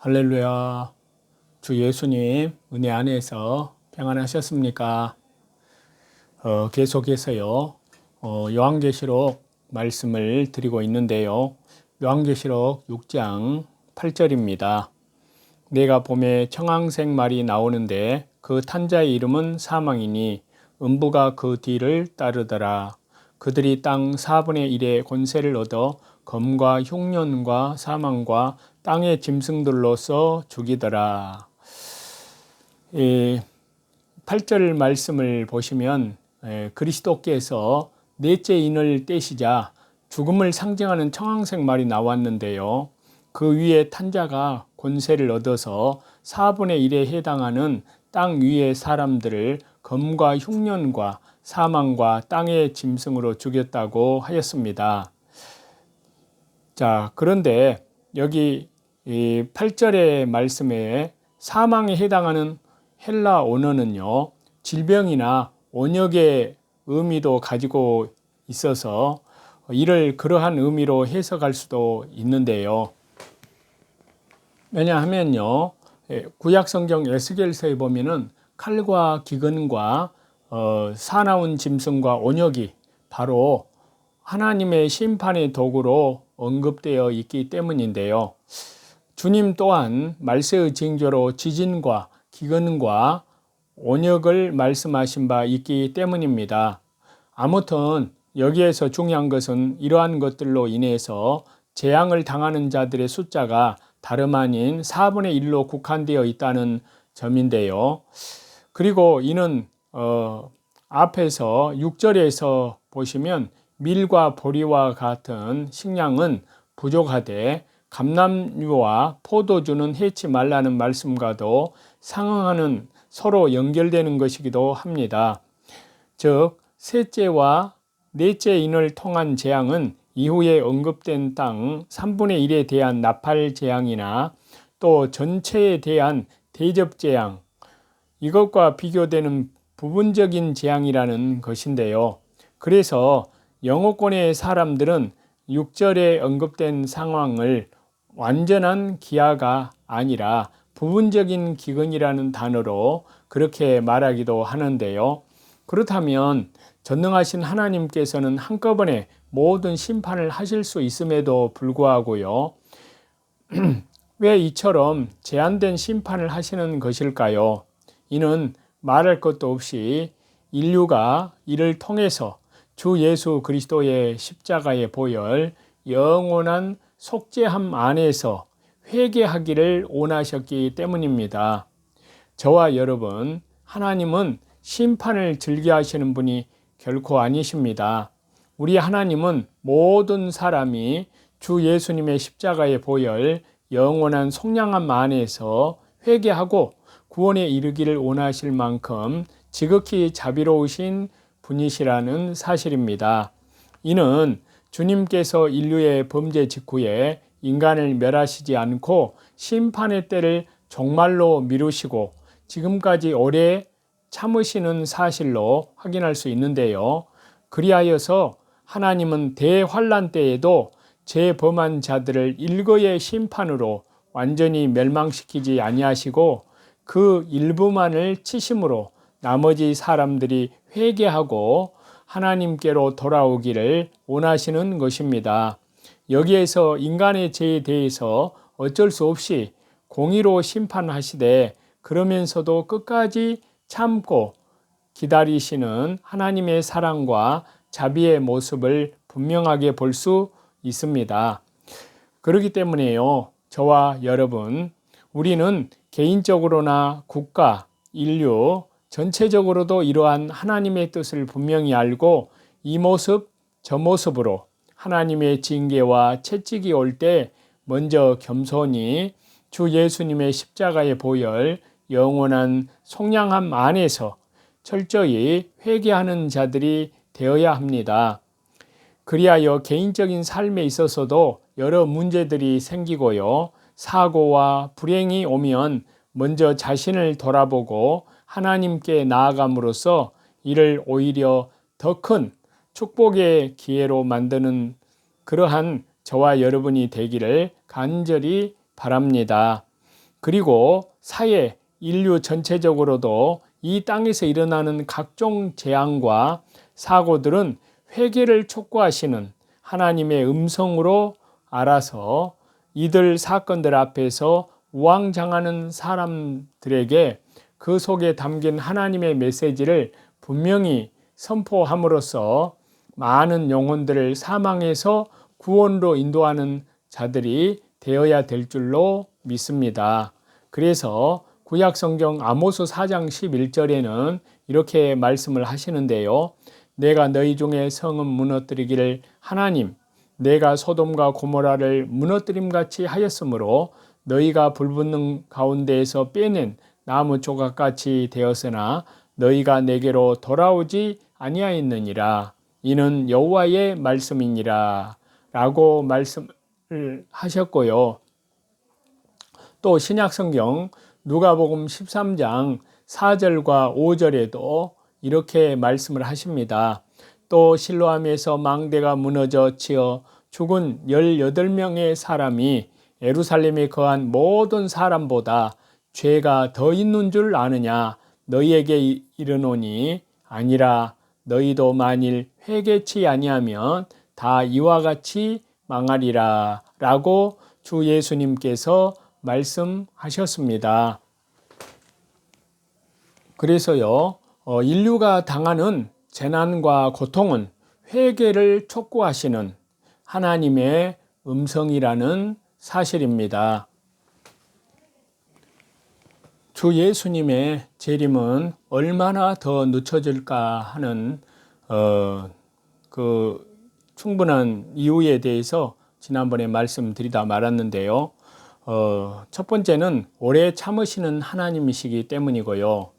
할렐루야. 주 예수님 은혜 안에서 평안하셨습니까? 어, 계속해서요. 어, 요한계시록 말씀을 드리고 있는데요. 요한계시록 6장 8절입니다. 내가 봄에 청황색 말이 나오는데 그 탄자의 이름은 사망이니 음부가 그 뒤를 따르더라. 그들이 땅 4분의 1의 권세를 얻어 검과 흉년과 사망과 땅의 짐승들로서 죽이더라. 이 8절 말씀을 보시면 그리스도께서 넷째 인을 떼시자 죽음을 상징하는 청황색 말이 나왔는데요. 그 위에 탄자가 권세를 얻어서 4분의 1에 해당하는 땅 위의 사람들을 검과 흉년과 사망과 땅의 짐승으로 죽였다고 하였습니다. 자, 그런데 여기 이 8절의 말씀에 사망에 해당하는 헬라 언어는요, 질병이나 원역의 의미도 가지고 있어서 이를 그러한 의미로 해석할 수도 있는데요. 왜냐하면요, 예, 구약 성경 에스겔서에 보면은 칼과 기근과 어, 사나운 짐승과 온역이 바로 하나님의 심판의 도구로 언급되어 있기 때문인데요. 주님 또한 말세의 징조로 지진과 기근과 온역을 말씀하신 바 있기 때문입니다. 아무튼 여기에서 중요한 것은 이러한 것들로 인해서 재앙을 당하는 자들의 숫자가 다름 아닌 4분의 1로 국한되어 있다는 점인데요. 그리고 이는 어, 앞에서 6절에서 보시면 밀과 보리와 같은 식량은 부족하되 감남류와 포도주는 해치 말라는 말씀과도 상응하는 서로 연결되는 것이기도 합니다. 즉 셋째와 넷째 인을 통한 재앙은 이후에 언급된 땅 3분의 1에 대한 나팔 재앙이나 또 전체에 대한 대접 재앙 이것과 비교되는 부분적인 재앙이라는 것인데요. 그래서 영어권의 사람들은 6절에 언급된 상황을 완전한 기아가 아니라 부분적인 기근이라는 단어로 그렇게 말하기도 하는데요. 그렇다면 전능하신 하나님께서는 한꺼번에 모든 심판을 하실 수 있음에도 불구하고요. 왜 이처럼 제한된 심판을 하시는 것일까요? 이는 말할 것도 없이 인류가 이를 통해서 주 예수 그리스도의 십자가의 보혈 영원한 속죄함 안에서 회개하기를 원하셨기 때문입니다. 저와 여러분, 하나님은 심판을 즐겨 하시는 분이 결코 아니십니다. 우리 하나님은 모든 사람이 주 예수님의 십자가의 보혈 영원한 속량함 안에서 회개하고 구원에 이르기를 원하실 만큼 지극히 자비로우신 분이시라는 사실입니다. 이는 주님께서 인류의 범죄 직후에 인간을 멸하시지 않고 심판의 때를 정말로 미루시고 지금까지 오래 참으시는 사실로 확인할 수 있는데요. 그리하여서 하나님은 대환란 때에도 죄범한 자들을 일거의 심판으로 완전히 멸망시키지 아니하시고 그 일부만을 치심으로 나머지 사람들이 회개하고 하나님께로 돌아오기를 원하시는 것입니다. 여기에서 인간의 죄에 대해서 어쩔 수 없이 공의로 심판하시되 그러면서도 끝까지 참고 기다리시는 하나님의 사랑과 자비의 모습을 분명하게 볼 수 있습니다. 그렇기 때문에요. 저와 여러분, 우리는 개인적으로나 국가, 인류, 전체적으로도 이러한 하나님의 뜻을 분명히 알고 이 모습, 저 모습으로 하나님의 징계와 채찍이 올 때 먼저 겸손히 주 예수님의 십자가의 보혈, 영원한 속량함 안에서 철저히 회개하는 자들이 되어야 합니다. 그리하여 개인적인 삶에 있어서도 여러 문제들이 생기고요. 사고와 불행이 오면 먼저 자신을 돌아보고 하나님께 나아감으로써 이를 오히려 더 큰 축복의 기회로 만드는 그러한 저와 여러분이 되기를 간절히 바랍니다. 그리고 사회, 인류 전체적으로도 이 땅에서 일어나는 각종 재앙과 사고들은 회개를 촉구하시는 하나님의 음성으로 알아서 이들 사건들 앞에서 우왕장하는 사람들에게 그 속에 담긴 하나님의 메시지를 분명히 선포함으로써 많은 영혼들을 사망에서 구원으로 인도하는 자들이 되어야 될 줄로 믿습니다. 그래서 구약 성경 아모스 4장 11절에는 이렇게 말씀을 하시는데요. 내가 너희 중에 성은 무너뜨리기를 하나님 내가 소돔과 고모라를 무너뜨림 같이 하였으므로 너희가 불붙는 가운데에서 빼낸 나무 조각같이 되었으나 너희가 내게로 돌아오지 아니하였느니라 이는 여호와의 말씀이니라 라고 말씀을 하셨고요. 또 신약 성경 누가복음 13장 4절과 5절에도 이렇게 말씀을 하십니다. 또 실로암에서 망대가 무너져 치어 죽은 18명의 사람이 예루살렘에 거한 모든 사람보다 죄가 더 있는 줄 아느냐 너희에게 이르노니 아니라 너희도 만일 회개치 아니하면 다 이와 같이 망하리라 라고 주 예수님께서 말씀하셨습니다. 그래서요, 어, 인류가 당하는 재난과 고통은 회개를 촉구하시는 하나님의 음성이라는 사실입니다. 주 예수님의 재림은 얼마나 더 늦춰질까 하는 어, 그 충분한 이유에 대해서 지난번에 말씀드리다 말았는데요. 어, 첫 번째는 오래 참으시는 하나님이시기 때문이고요.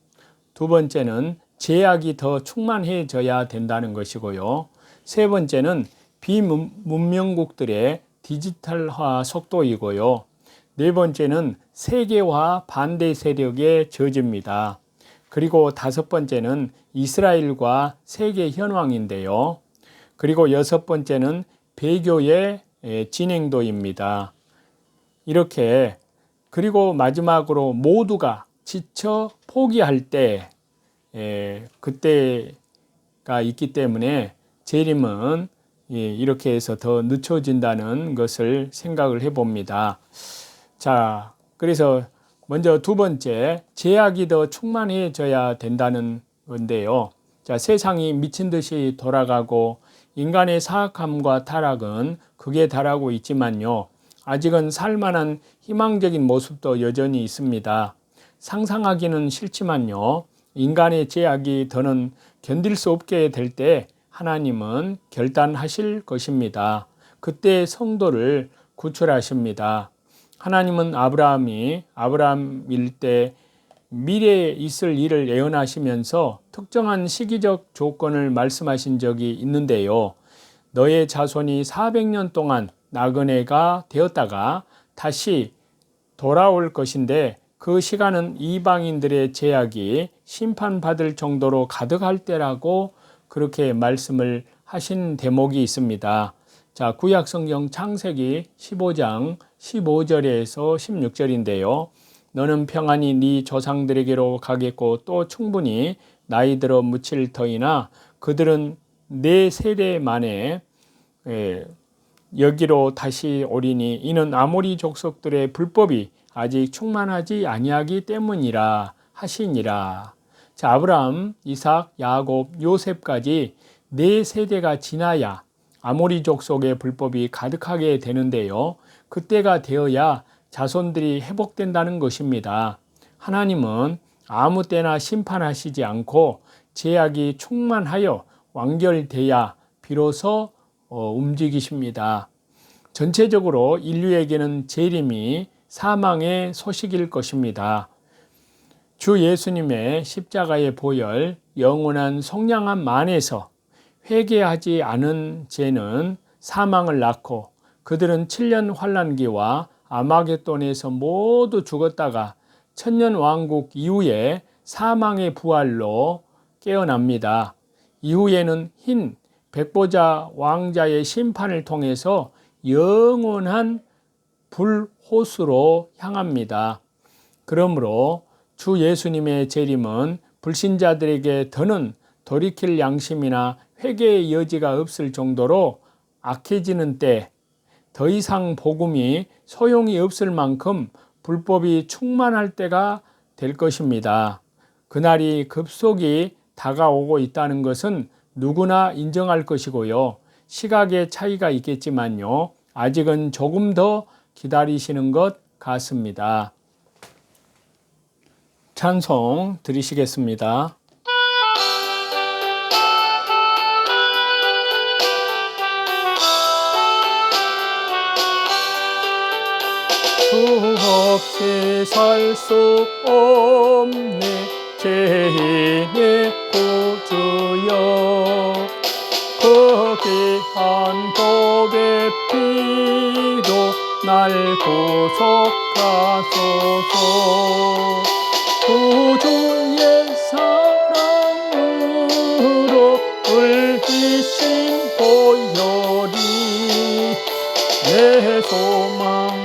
두 번째는 제약이 더 충만해져야 된다는 것이고요. 세 번째는 비문명국들의 디지털화 속도이고요. 네 번째는 세계화 반대 세력의 저지입니다. 그리고 다섯 번째는 이스라엘과 세계 현황인데요. 그리고 여섯 번째는 배교의 진행도입니다. 이렇게 그리고 마지막으로 모두가 지쳐 포기할 때 그때가 있기 때문에 재림은 이렇게 해서 더 늦춰진다는 것을 생각을 해봅니다. 자, 그래서 먼저 두 번째, 제약이 더 충만해져야 된다는 건데요. 자, 세상이 미친 듯이 돌아가고 인간의 사악함과 타락은 극에 달하고 있지만요. 아직은 살만한 희망적인 모습도 여전히 있습니다. 상상하기는 싫지만요. 인간의 제약이 더는 견딜 수 없게 될 때 하나님은 결단하실 것입니다. 그때 성도를 구출하십니다. 하나님은 아브라함이 아브라함일 때 미래에 있을 일을 예언하시면서 특정한 시기적 조건을 말씀하신 적이 있는데요. 너의 자손이 400년 동안 나그네가 되었다가 다시 돌아올 것인데 그 시간은 이방인들의 제약이 심판받을 정도로 가득할 때라고 그렇게 말씀을 하신 대목이 있습니다. 자, 구약 성경 창세기 15장 15절에서 16절인데요. 너는 평안히 네 조상들에게로 가겠고 또 충분히 나이 들어 묻힐 터이나 그들은 네 세대 만에 예, 여기로 다시 오리니 이는 아모리 족속들의 불법이 아직 충만하지 아니하기 때문이라 하시니라. 자, 아브라함, 이삭, 야곱, 요셉까지 네 세대가 지나야 아모리 족속의 불법이 가득하게 되는데요. 그때가 되어야 자손들이 회복된다는 것입니다. 하나님은 아무 때나 심판하시지 않고 제약이 충만하여 완결돼야 비로소 어, 움직이십니다. 전체적으로 인류에게는 재림이 사망의 소식일 것입니다. 주 예수님의 십자가의 보혈, 영원한 속량한 만에서 회개하지 않은 죄는 사망을 낳고 그들은 7년 환란기와 아마겟돈에서 모두 죽었다가 천년 왕국 이후에 사망의 부활로 깨어납니다. 이후에는 흰 백보자 왕자의 심판을 통해서 영원한 불호수로 향합니다. 그러므로 주 예수님의 재림은 불신자들에게 더는 돌이킬 양심이나 회개의 여지가 없을 정도로 악해지는 때 더 이상 복음이 소용이 없을 만큼 불법이 충만할 때가 될 것입니다. 그날이 급속히 다가오고 있다는 것은 누구나 인정할 것이고요. 시각의 차이가 있겠지만요. 아직은 조금 더 기다리시는 것 같습니다. 찬송 드리시겠습니다. 없이 살 수 없네. 죄인의 구주여. 거기한 법의 피로 날 구속하소서. 구주의 사랑으로 울리신 보혈이 내 소망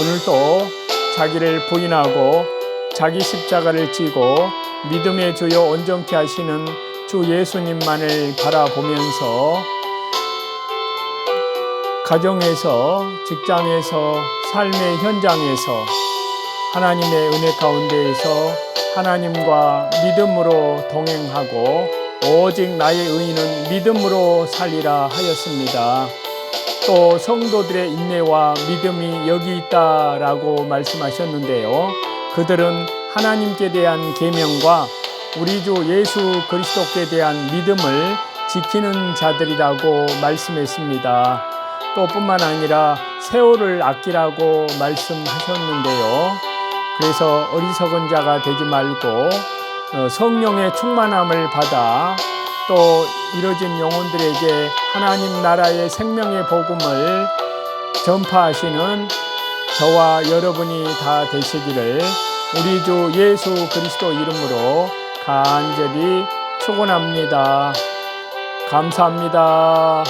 오늘도 자기를 부인하고 자기 십자가를 지고 믿음의 주요 온전케 하시는 주 예수님만을 바라보면서 가정에서 직장에서 삶의 현장에서 하나님의 은혜 가운데에서 하나님과 믿음으로 동행하고 오직 나의 의인은 믿음으로 살리라 하였습니다. 또 성도들의 인내와 믿음이 여기 있다라고 말씀하셨는데요. 그들은 하나님께 대한 계명과 우리 주 예수 그리스도께 대한 믿음을 지키는 자들이라고 말씀했습니다. 또 뿐만 아니라 세월을 아끼라고 말씀하셨는데요. 그래서 어리석은 자가 되지 말고 어, 성령의 충만함을 받아 또 이뤄진 영혼들에게 하나님 나라의 생명의 복음을 전파하시는 저와 여러분이 다 되시기를 우리 주 예수 그리스도 이름으로 간절히 축원합니다. 감사합니다.